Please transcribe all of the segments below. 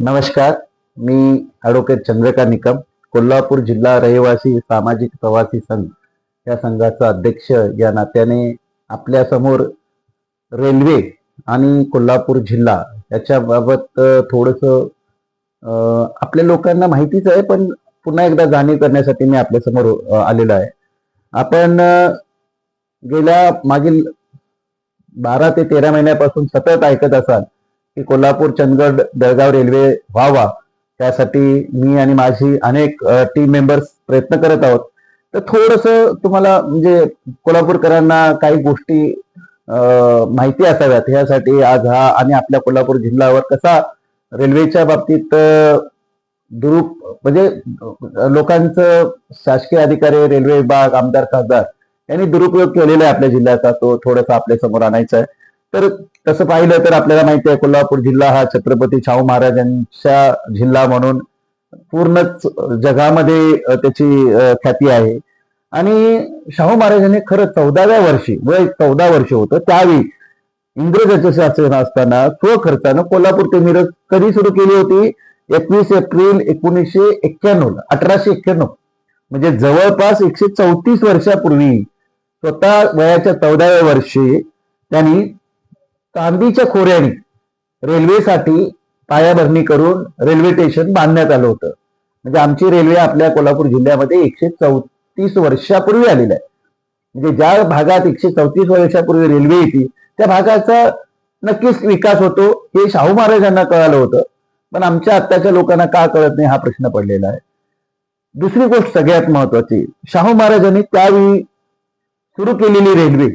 नमस्कार मी ॲडव्होकेट चंद्रकांत निकम कोल्हापूर जिल्हा रहिवासी सामाजिक प्रवासी संघ. या संघाचा अध्यक्ष या नात्याने आपल्यासमोर रेल्वे आणि कोल्हापूर जिल्हा याच्याबाबत थोडंसं आपल्या लोकांना माहितीच आहे पण पुन्हा एकदा जाणीव करण्यासाठी मी आपल्यासमोर आलेलो आहे. आपण गेल्या मागील बारा ते तेरा महिन्यापासून सतत ऐकत असाल की कोल्हापूर चंदगड बेळगाव रेल्वे व्हावा. त्यासाठी मी आणि माझी अनेक टीम मेंबर्स प्रयत्न करत आहोत. तर थोडस तुम्हाला म्हणजे कोल्हापूरकरांना काही गोष्टी माहिती असाव्यात. यासाठी आज हा आणि आपल्या कोल्हापूर जिल्ह्यावर कसा रेल्वेच्या बाबतीत दुरुप म्हणजे लोकांचं शासकीय अधिकारी रेल्वे विभाग आमदार खासदार यांनी दुरुपयोग केलेला आहे आपल्या जिल्ह्याचा. तो थोडासा आपल्यासमोर आणायचा आहे. तर तसं पाहिलं तर आपल्याला माहिती आहे कोल्हापूर जिल्हा हा छत्रपती शाहू महाराजांच्या जिल्हा म्हणून पूर्णच जगामध्ये त्याची ख्याती आहे. आणि शाहू महाराजांनी खरं चौदाव्या वर्षी वय चौदा वर्ष होतं त्यावेळी इंग्रजाचं शासन असताना स्वखर्चानं कोल्हापूर ते मिरज कधी सुरू केली होती? एकवीस एप्रिल एकोणीसशे एक्क्याण्णव अठराशे एक्क्याण्णव. म्हणजे जवळपास एकशे चौतीस वर्षापूर्वी स्वतः वयाच्या चौदाव्या वर्षी त्यांनी चांदीच्या खोऱ्याने रेल्वेसाठी पायाभरणी करून रेल्वे स्टेशन बांधण्यात आलं होतं. म्हणजे आमची रेल्वे आपल्या कोल्हापूर जिल्ह्यामध्ये एकशे चौतीस वर्षापूर्वी आलेली आहे. म्हणजे ज्या भागात एकशे चौतीस वर्षापूर्वी रेल्वे येते त्या भागाचा नक्कीच विकास होतो हे शाहू महाराजांना कळालं होतं. पण आमच्या आत्ताच्या लोकांना का कळत नाही हा प्रश्न पडलेला आहे. दुसरी गोष्ट सगळ्यात महत्वाची शाहू महाराजांनी त्यावेळी सुरू केलेली रेल्वे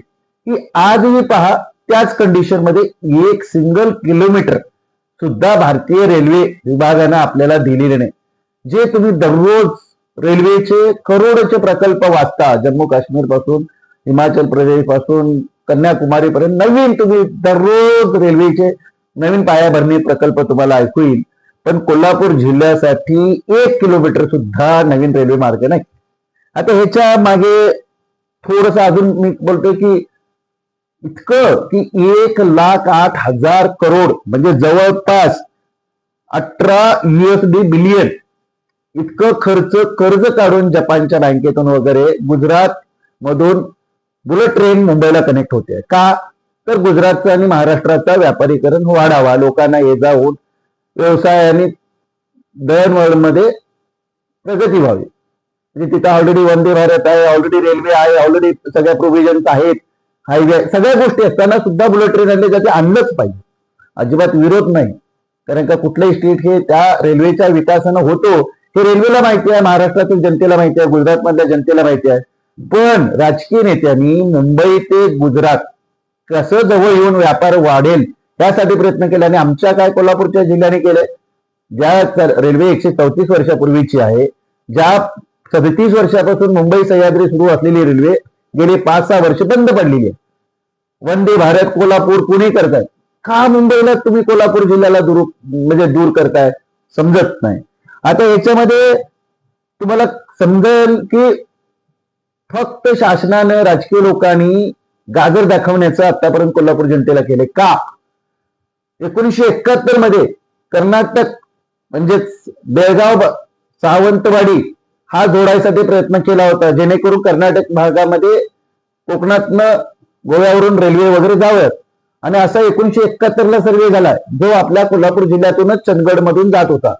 ही आजही पहा त्याच कंडिशनमध्ये एक सिंगल किलोमीटर सुद्धा भारतीय रेल्वे विभागानं आपल्याला दिलेले नाही. जे तुम्ही दररोज रेल्वेचे करोडचे प्रकल्प वाचता जम्मू काश्मीरपासून हिमाचल प्रदेशपासून कन्याकुमारी पर्यंत नवीन तुम्ही दररोज रेल्वेचे नवीन पायाभरणी प्रकल्प तुम्हाला ऐकू येईल पण कोल्हापूर जिल्ह्यासाठी एक किलोमीटर सुद्धा नवीन रेल्वे मार्ग नाही. आता ह्याच्या मागे थोडस अजून मी बोलतोय की इतकं की एक लाख आठ हजार करोड म्हणजे जवळपास अठरा युएसडी बिलियन इतकं खर्च कर्ज काढून जपानच्या बँकेतून वगैरे गुजरात मधून बुलेट ट्रेन मुंबईला कनेक्ट होते. का? तर गुजरातचा आणि महाराष्ट्राचा व्यापारीकरण वाढावा लोकांना ये जाऊन व्यवसाय आणि दळणवळणमध्ये प्रगती व्हावी. म्हणजे तिथं ऑलरेडी वंदे भारत आहे ऑलरेडी रेल्वे आहे ऑलरेडी सगळ्या प्रोव्हिजन्स आहेत. हायवे सगळ्या गोष्टी असताना सुद्धा बुलेट ट्रेन आणले जाते आणलंच पाहिजे. अजिबात विरोध नाही. कारण का कुठलंही स्टेट हे त्या रेल्वेच्या विकासानं होतो. हे रेल्वेला माहिती आहे महाराष्ट्रातील जनतेला माहिती आहे गुजरातमधल्या जनतेला माहिती आहे. पण राजकीय नेत्यांनी मुंबई ते गुजरात कसं जवळ येऊन व्यापार वाढेल यासाठी प्रयत्न केले आणि आमच्या काय कोल्हापूरच्या जिल्ह्याने केलंय ज्या रेल्वे एकशे चौतीस वर्षापूर्वीची आहे ज्या सदतीस वर्षापासून मुंबई सह्याद्री सुरू असलेली रेल्वे गेली पाच सहा वर्ष बंद पडलेली आहे. वंदे भारत कोल्हापूर पुणे करताय? का मुंबईला तुम्ही कोल्हापूर जिल्ह्याला दूर म्हणजे दूर करताय? समजत नाही. आता याच्यामध्ये तुम्हाला समजेल की फक्त शासनानं राजकीय लोकांनी गाजर दाखवण्याचं आतापर्यंत कोल्हापूर जनतेला केले का? एकोणीसशे एकाहत्तरमध्ये कर्नाटक म्हणजेच बेळगाव सावंतवाडी हा जोडायसाठी प्रयत्न केला होता. जेणेकरून कर्नाटक भागामध्ये कोकणातनं गोव्यावरून रेल्वे वगैरे जाव्यात आणि असा एकोणीशे एकाहत्तर ला सर्वे झाला जो आपल्या कोल्हापूर जिल्ह्यातूनच चंदगड मधून जात होता.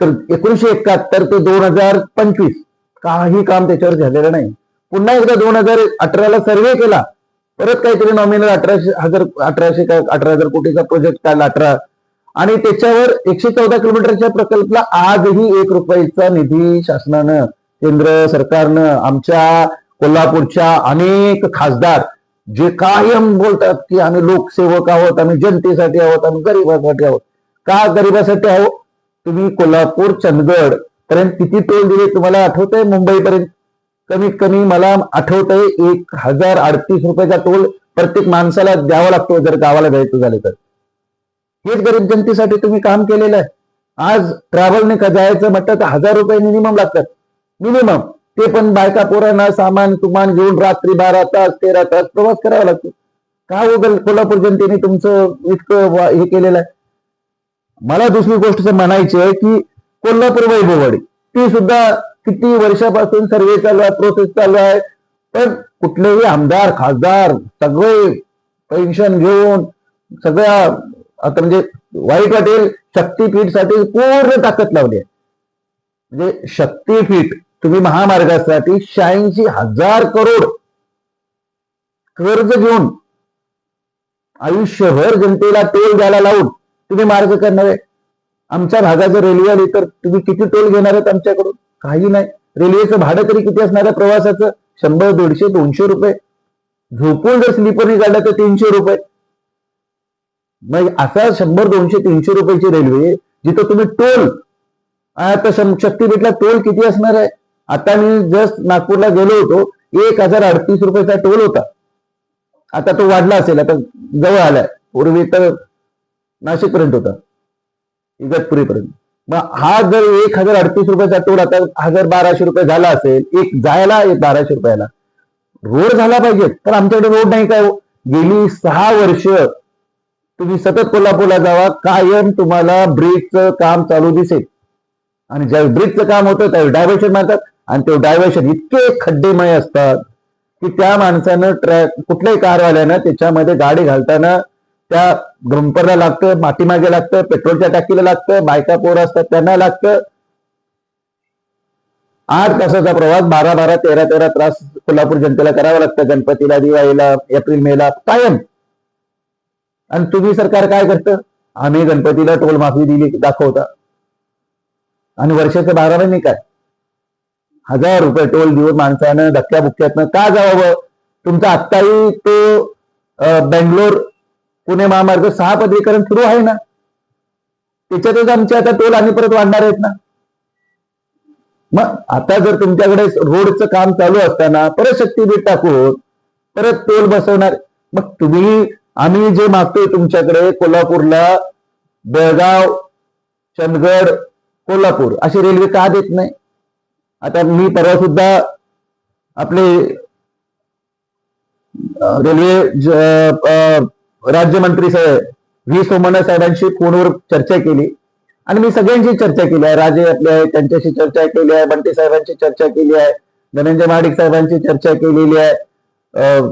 तर एकोणीशे एकाहत्तर ते दोन हजार पंचवीस काही काम त्याच्यावर झालेलं नाही. पुन्हा एकदा दोन हजार अठराला सर्वे केला. परत काहीतरी नॉमिनल अठराशे हजार अठराशे काय अठरा हजार कोटीचा प्रोजेक्ट काढला अठरा आणि त्याच्यावर एकशे चौदा किलोमीटरच्या प्रकल्पला आजही एक रुपयाचा निधी शासनानं केंद्र सरकारनं आमच्या कोल्हापूरच्या अनेक खासदार जे कायम बोलतात की आम्ही लोकसेवक आहोत आम्ही जनतेसाठी आहोत आम्ही गरिबासाठी आहोत. का गरिबासाठी आहोत? तुम्ही कोल्हापूर चंदगड पर्यंत किती टोल दिले तुम्हाला आठवतंय? मुंबईपर्यंत. कमीत कमी मला आठवतंय एक हजार अडतीस रुपयाचा टोल प्रत्येक माणसाला द्यावा लागतो जर गावाला जायचं झालं तर. हेच गरीब जनतेसाठी तुम्ही काम केलेलं आहे. आज ट्रॅव्हलने जायचं म्हटलं तर हजार रुपये मिनिमम लागतात. मिनिमम ते पण बायका पोरांना सामान तुमान घेऊन रात्री बारा तास तेरा तास प्रवास करावा लागतो. का हो उगल कोल्हापूर जनतेने तुमचं इतकं हे केलेलं आहे? मला दुसरी गोष्ट म्हणायची आहे की कोल्हापूर वैभववाडी ती सुद्धा किती वर्षापासून सर्वे चालू आहे प्रोसेस चालू आहे. पण कुठलेही आमदार खासदार सगळे पेन्शन घेऊन सगळ्या आता म्हणजे वाईट वाटेल शक्तीपीठसाठी पूर्ण ताकद लावली आहे. म्हणजे शक्तीपीठ तुम्ही महामार्गासाठी शहाऐंशी हजार करोड कर्ज घेऊन आयुष्यभर जनतेला टोल द्यायला लावून तुम्ही मार्ग करणार आहे. आमच्या भागाचं रेल्वे आली तर तुम्ही किती टोल घेणार आहेत आमच्याकडून? काही नाही. रेल्वेचं भाडं तरी किती असणार आहे प्रवासाचं? शंभर दीडशे दोनशे रुपये. झोपून जर स्लीपरनी काढलं तर तीनशे रुपये. मग असा शंभर दोनशे तीनशे रुपयाची रेल्वे जिथं तुम्ही टोल आता शक्तीपीठला टोल किती असणार आहे? आता मी जस्ट नागपूरला गेलो होतो एक हजार अडतीस रुपयाचा टोल होता. आता तो वाढला असेल आता जवळ आलाय. पूर्वी तर नाशिकपर्यंत होता. इगतपुरीपर्यंत. मग हा जर एक हजार अडतीस रुपयाचा टोल आता हजार बाराशे रुपये झाला असेल एक जायला एक बाराशे रुपयाला. रोड झाला पाहिजे तर आमच्याकडे रोड नाही काय हो? गेली सहा वर्ष तुम्ही सतत कोल्हापूरला जावा कायम तुम्हाला ब्रिजचं काम चालू दिसेल. आणि ज्या ब्रिजचं काम होतं त्यावेळी डायव्हर्शन मारतात आणि ते डायव्हर्शन इतके खड्डेमय असतात की त्या माणसानं ट्रॅक कुठल्याही कारवाल्यानं त्याच्यामध्ये गाडी घालताना त्या डंपरला लागतं मातीमागे लागतं पेट्रोलच्या टाकीला लागतं बायका पोर असतात त्यांना लागतं. आठ तासाचा प्रवास बारा बारा तेरा तेरा त्रास कोल्हापूर जनतेला करावा लागतं. गणपतीला दिवाळीला एप्रिल मेला कायम. आणि तुम्ही सरकार काय करतं? आम्ही गणपतीला टोल माफी दिली दाखवता. आणि वर्षाचं बारा महिने काय हजार रुपये टोल देऊन माणसानं धक्क्या बुक्क्यातनं का जावं तुमचा आत्ताही तो बेंगलोर पुणे महामार्ग सहा पदरीकरण सुरू आहे ना? त्याच्यातच आमचे आता टोल आणि परत वाढणार आहेत ना? मग आता जर तुमच्याकडे रोडचं काम चालू असताना परत शक्तीपीठ टाकून परत टोल बसवणार मग तुम्ही आम्ही जे मागतोय तुमच्याकडे कोल्हापूरला बेळगाव चंदगड कोल्हापूर अशी रेल्वे का देत नाही? आता मी परवा सुद्धा आपले रेल्वे राज्यमंत्री साहेब व्ही. सोमण्णा साहेबांशी फोनवर चर्चा केली. आणि मी सगळ्यांशी चर्चा केली आहे. राजे आपले आहे त्यांच्याशी चर्चा केली आहे बंटी साहेबांची चर्चा केली आहे धनंजय महाडिक साहेबांची चर्चा केलेली आहे. अं,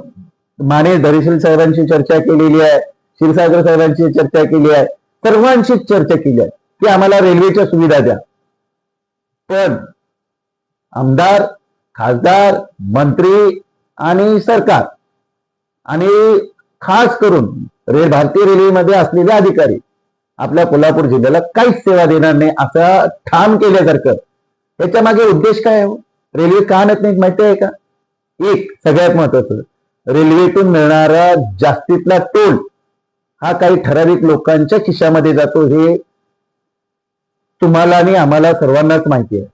माने धरीशील साहेबांशी चर्चा केलेली आहे क्षीरसागर साहेबांची चर्चा केली आहे सर्वांशीच चर्चा केली आहे. की आम्हाला रेल्वेच्या सुविधा द्या. पण आमदार खासदार मंत्री आणि सरकार आणि खास करून रे भारतीय रेल्वेमध्ये असलेले अधिकारी आपल्या कोल्हापूर जिल्ह्याला काहीच सेवा देणार नाही असं ठाम केल्यासारखं. त्याच्यामागे उद्देश काय आहे हो? रेल्वे का आणत नाहीत माहिती आहे का? एक सगळ्यात महत्वाचं रेल्वेतून मिळणारा जास्तीतला टोल हा काही ठराविक लोकांच्या खिशामध्ये जातो हे तुम्हाला आणि आम्हाला सर्वांनाच माहिती आहे.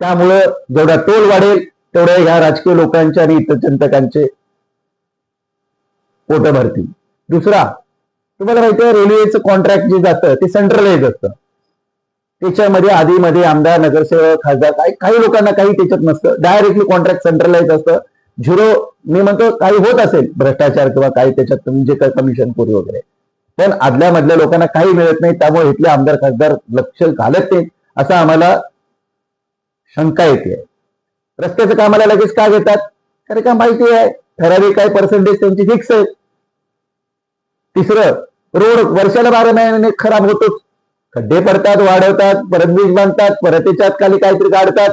त्यामुळं जेवढा टोल वाढेल तेवढ्या ह्या राजकीय लोकांचे आणि इतर चिंतकांचे पोट भरतील. दुसरा तुम्हाला माहिती आहे रेल्वेचं कॉन्ट्रॅक्ट जे जातं ते सेंट्रलाइज असतं. त्याच्यामध्ये आधीमध्ये आमदार नगरसेवक खासदार काही काही लोकांना काही त्याच्यात नसतं. डायरेक्टली कॉन्ट्रॅक्ट सेंट्रलाइज असतं. झिरो मी म्हणतो काही होत असेल भ्रष्टाचार किंवा काही त्याच्यात म्हणजे काय कमिशन पुरी वगैरे. पण आदल्या मधल्या लोकांना काही मिळत नाही त्यामुळे इथले आमदार खासदार लक्ष घालत नाहीत असं आम्हाला शंका येते. रस्त्याचं कामाला लगेच का घेतात? कारण का माहिती आहे ठराविक काय पर्सेंटेज त्यांची फिक्स आहे. तिसरं रोड वर्षाला बारा महिन्याने खराब होतोच. खड्डे पडतात वाढवतात परत वीज बांधतात परत त्याच्यात खाली काहीतरी काढतात.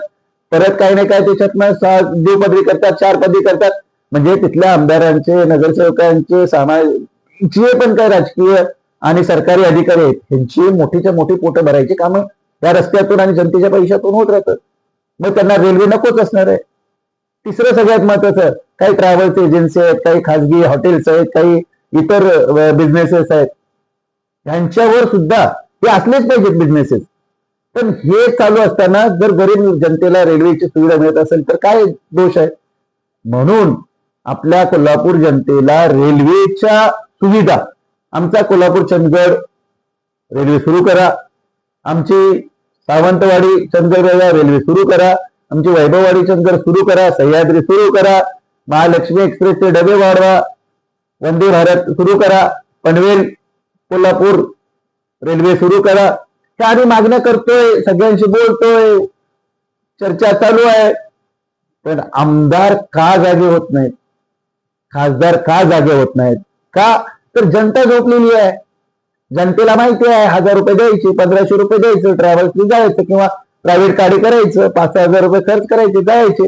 परत काही नाही काय त्याच्यातनं सहा दुपदरी करतात चार पदरी करतात. म्हणजे तिथल्या आमदारांचे नगरसेवकांचे समाज जे पण काही राजकीय आणि सरकारी अधिकारी आहेत. त्यांची मोठीच्या मोठी पोटं भरायची कामं या रस्त्यातून आणि जनतेच्या पैशातून होत राहतात. मग त्यांना रेल्वे नकोच असणार आहे. तिसरं सगळ्यात महत्वाचं काही ट्रॅव्हल्स एजन्सी आहेत काही खाजगी हॉटेल्स आहेत काही इतर बिझनेसेस आहेत. यांच्यावर सुद्धा हे असलेच पाहिजेत बिझनेसेस पण हे चालू असताना जर गरीब जनतेला रेल्वेची सुविधा मिळत असेल तर काय दोष आहे? म्हणून आपल्या कोल्हापूर जनतेला रेल्वेच्या सुविधा आमचा कोल्हापूर चंदगड रेल्वे सुरू करा. आमची सावंतवाडी चंदगडला रेल्वे सुरू करा. आमची वैभववाडी चंदगड सुरू करा. सह्याद्री सुरू करा. महालक्ष्मी एक्सप्रेसचे डबे वाढवा. वंदे भारत सुरू करा. पनवेल कोल्हापूर रेल्वे सुरू करा. त्या आम्ही मागण्या करतोय सगळ्यांशी बोलतोय चर्चा चालू आहे. पण आमदार का जागे होत नाहीत? खासदार का जागे होत नाहीत? का? तर जनता झोपलेली आहे. जनतेला माहिती आहे हजार रुपये द्यायचे पंधराशे रुपये द्यायचं ट्रॅव्हल्सने जायचं किंवा प्रायव्हेट गाडी करायचं पाच सहा हजार रुपये खर्च करायचे जायचे.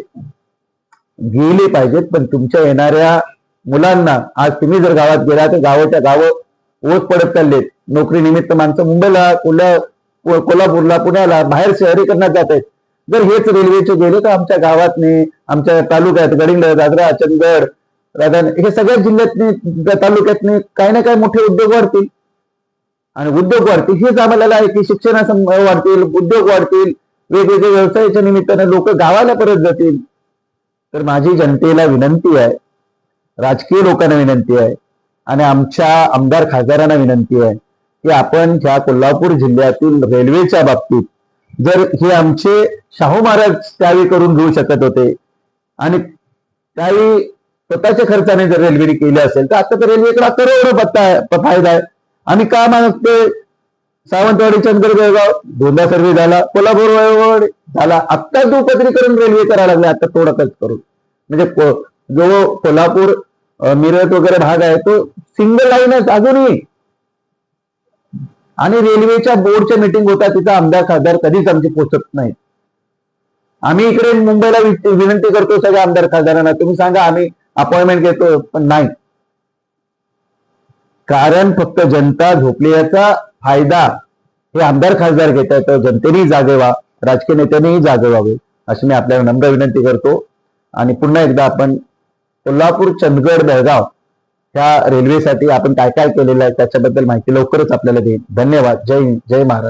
गेले पाहिजेत पण तुमच्या येणाऱ्या मुलांना आज तुम्ही जर गावात गेला तर गावाच्या गावं ओस पडत चाललेत. नोकरी निमित्त माणसं मुंबईला कोल्हा कोल्हापूरला पुण्याला बाहेर शहरीकरणात जात. आहेत जर हेच रेल्वेचे गेले तर आमच्या गावातने आमच्या तालुक्यात गडिंग दादरा चंदगड राधान हे सगळ्या जिल्ह्यातने तालुक्यातने काही ना काही मोठे उद्योग वाढतील. आणि उद्योग वाढतील हेच आम्हाला आहे की शिक्षणा वाढतील उद्योग वाढतील वेगवेगळे व्यवसायाच्या निमित्ताने लोक गावाला परत जातील. तर माझी जनतेला विनंती आहे राजकीय लोकांना विनंती आहे आणि आमच्या आमदार खासदारांना विनंती आहे की आपण ह्या कोल्हापूर जिल्ह्यातील रेल्वेच्या बाबतीत जर हे आमचे शाहू महाराज त्यावेळी करून घेऊ शकत होते आणि त्यावेळी स्वतःच्या खर्चाने जर रेल्वेने केले असेल तर आता तर रेल्वेकडे करोडो पत्ता फायदा आहे. आम्ही का मागतोय सावंतवाडी चंद्र बेळगाव धोंदा सर्वे झाला कोल्हापूर वळवड झाला आत्ता दुपत्रीकरण रेल्वे करायला लागले आता थोडा खर्च करून. म्हणजे जो कोल्हापूर मिरज वगैरे भाग आहे तो सिंगल लाईनच अजूनही आणि रेल्वेच्या बोर्डच्या मिटिंग होता तिचा आमदार खासदार कधीच आमची पोचत नाहीत. आम्ही इकडे मुंबईला विनंती करतो सगळ्या आमदार खासदारांना तुम्ही सांगा आम्ही अपॉइंटमेंट घेतो पण नाही. कारण फक्त जनता झोपल्याचा फायदा हे आमदार खासदार घेत आहेत जनतेनेही जागे व्हा राजकीय नेत्यांनीही जागे व्हावे अशी मी आपल्याला नम्र विनंती करतो. आणि पुन्हा एकदा आपण कोल्हापूर चंदगड बेळगाव ह्या रेल्वेसाठी आपण काय काय केलेलं आहे त्याच्याबद्दल माहिती लवकरच आपल्याला देईल धन्यवाद. जय हिंद, जय महाराष्ट्र.